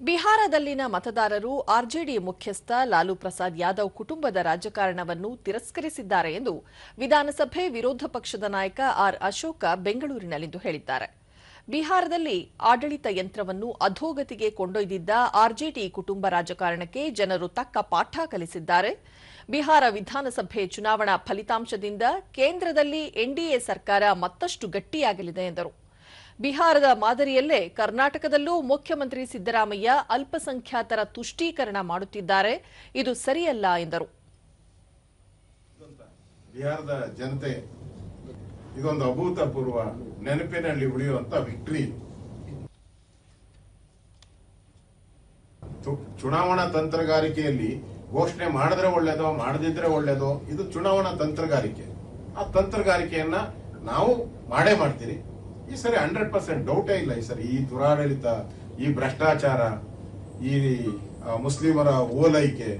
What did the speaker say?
ಬಿಹಾರದಲ್ಲಿನ ಮತದಾರರು ಆರ್ಜೆಡಿ ಮುಖ್ಯಸ್ಥ ಲಾಲು ಪ್ರಸಾದ್ ಯಾದವ್ ಕುಟುಂಬದ ರಾಜಕಾರಣವನ್ನು ತಿರಸ್ಕರಿಸಿದ್ದಾರೆ ಎಂದು ವಿಧಾನಸಭೆ ವಿರೋಧ ಪಕ್ಷದ ನಾಯಕ ಆರ್ ಅಶೋಕ ಬೆಂಗಳೂರಿನಲ್ಲಿಂದು ಹೇಳಿದ್ದಾರೆ. ಬಿಹಾರದಲ್ಲಿ ಆಡಳಿತ ಯಂತ್ರವನ್ನು ಅಧೋಗತಿಗೆ ಕೊಂಡೊಯ್ದಿದ್ದ ಆರ್ಜೆಡಿ ಕುಟುಂಬ ರಾಜಕಾರಣಕ್ಕೆ ಜನರು ತಕ್ಕ ಪಾಠ ಕಲಿಸಿದ್ದಾರೆ. ಬಿಹಾರ ವಿಧಾನಸಭೆ ಚುನಾವಣಾ ಫಲಿತಾಂಶದಿಂದ ಕೇಂದ್ರದಲ್ಲಿ ಎನ್ಡಿಎ ಸರ್ಕಾರ ಮತ್ತಷ್ಟು ಗಟ್ಟಿಯಾಗಲಿದೆ ಎಂದರು. ಬಿಹಾರದ ಮಾದರಿಯಲ್ಲೇ ಕರ್ನಾಟಕದಲ್ಲೂ ಮುಖ್ಯಮಂತ್ರಿ ಸಿದ್ದರಾಮಯ್ಯ ಅಲ್ಪಸಂಖ್ಯಾತರ ತುಷ್ಟೀಕರಣ ಮಾಡುತ್ತಿದ್ದಾರೆ. ಇದು ಸರಿಯಲ್ಲ ಎಂದರು. ಬಿಹಾರದ ಜನತೆ ಇದೊಂದು ಅಭೂತಪೂರ್ವ ನೆನಪಿನಲ್ಲಿ ಉಳಿಯುವಂತ ವಿಕ್ಟ್ರಿ ಚುನಾವಣಾ ತಂತ್ರಗಾರಿಕೆಯಲ್ಲಿ ಘೋಷಣೆ ಮಾಡಿದ್ರೆ ಒಳ್ಳೇದೋ, ಮಾಡದಿದ್ರೆ ಒಳ್ಳೇದೋ, ಇದು ಚುನಾವಣಾ ತಂತ್ರಗಾರಿಕೆ. ಆ ತಂತ್ರಗಾರಿಕೆಯನ್ನ ನಾವು ಮಾಡೇ ಮಾಡ್ತೀರಿ. ಈ ಸರಿ ಹಂಡ್ರೆಡ್ ಪರ್ಸೆಂಟ್ ಡೌಟೇ ಇಲ್ಲ ಈ ಸರಿ. ಈ ದುರಾಡಳಿತ, ಈ ಭ್ರಷ್ಟಾಚಾರ, ಈ ಮುಸ್ಲಿಮರ ಓಲೈಕೆ